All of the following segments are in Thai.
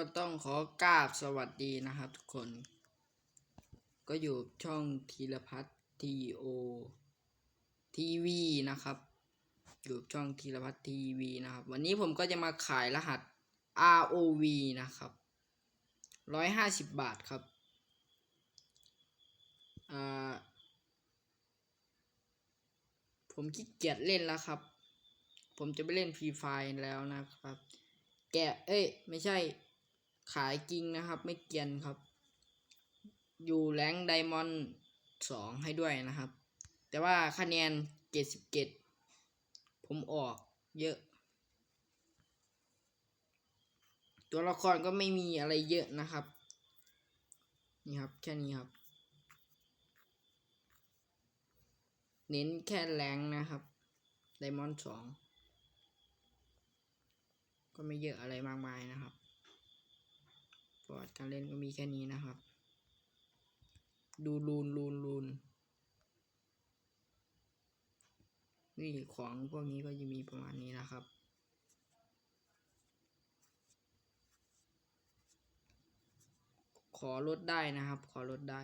ก็ต้องขอกราบสวัสดีนะครับทุกคน ก็อยู่ช่องธีรพัฒน์ทีโอทีวีนะครับ อยู่ช่องธีรพัฒน์ทีวีนะครับ วันนี้ผมก็จะมาขายรหัส ROV นะครับร้อยห้าสิบบาทครับผมขี้เกียจเล่นแล้วครับ ผมจะไปเล่นฟรีไฟแล้วนะครับ แกะ เอ้ย ไม่ใช่ ขายจริงนะครับ ไม่เกียนครับ อยู่แรงไดมอนด์สองให้ด้วยนะครับ แต่ว่าคะแนนเจ็ดสิบเจ็ดผมออกเยอะ ตัวละครก็ไม่มีอะไรเยอะนะครับ นี่ครับ แค่นี้ครับ เน้นแค่แรงนะครับไดมอนด์สองก็ไม่เยอะอะไรมากมายนะครับ ปอดการเล่นก็มีแค่นี้นะครับ ดูรูนรูนรูนนี่ของพวกนี้ก็จะมีประมาณนี้นะครับ ขอลดได้นะครับ ขอลดได้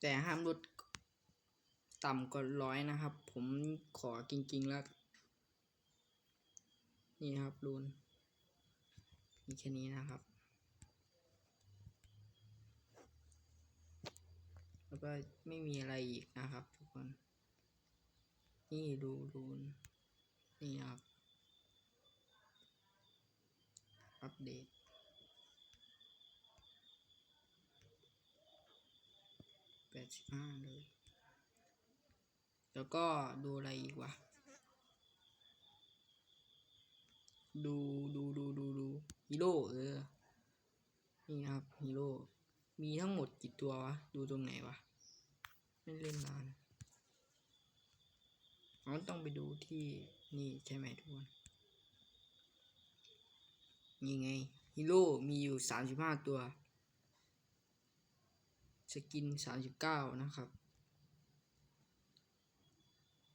แต่ห้ามลดต่ำกว่าร้อยนะครับ ผมขอจริงๆแล้ว นี่ครับรูน มีแค่นี้นะครับ แล้วก็ไม่มีอะไรอีกนะครับ ทุกคน นี่ดูรูนนี่ครับ อัปเดตแปดสิบห้าเลย แล้วก็ดูอะไรอีกวะดูดูดูดูดู ฮีโร่เออ นี่ครับฮีโร่ มีทั้งหมดกี่ตัววะ ดูตรงไหนวะ ไม่เล่นนานอ๋อต้องไปดูที่นี่ใช่ไหมทุกคนนี่ไงฮีโร่มีอยู่สามสิบห้าตัว สกินสามสิบเก้านะครับ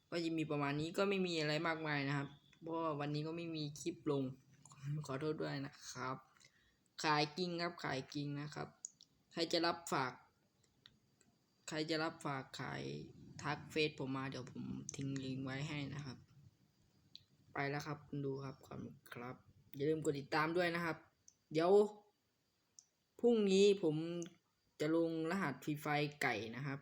ก็จะมีประมาณนี้ก็ไม่มีอะไรมากมายนะครับ เพราะว่าวันนี้ก็ไม่มีคลิปลง ขอโทษด้วยนะครับ ขายจริงครับขายจริงนะครับ ใครจะรับฝาก ใครจะรับฝากขายทักเฟซผมมาเดี๋ยวผมทิ้งลิงก์ไว้ให้นะครับ ไปแล้วครับดูครับขอบคุณครับ อย่าลืมกดติดตามด้วยนะครับ เดี๋ยวพรุ่งนี้ผมจะลงรหัสฟรีไฟไก่นะครับ